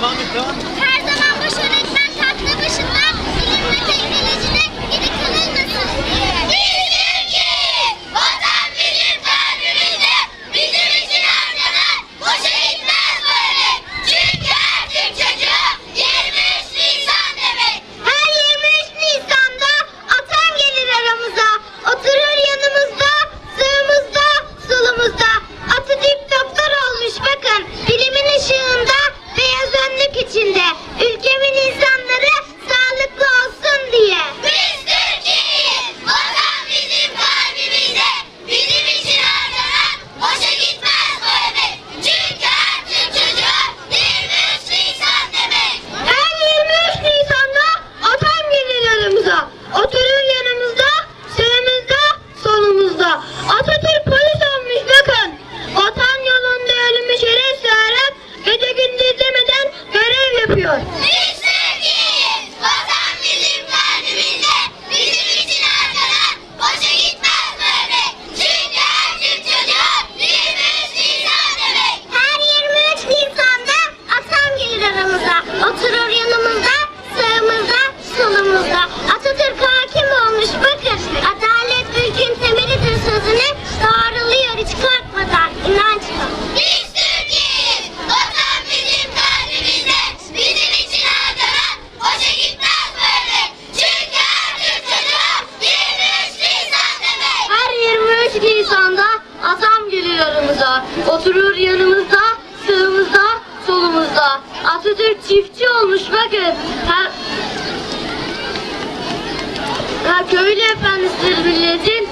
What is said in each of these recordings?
Devam et, devam et. içinde ülke Oturur yanımızda, sağımızda, solumuzda. Atatürk çiftçi olmuş bakın. Her, her köylü efendisidir milletin.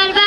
Akbar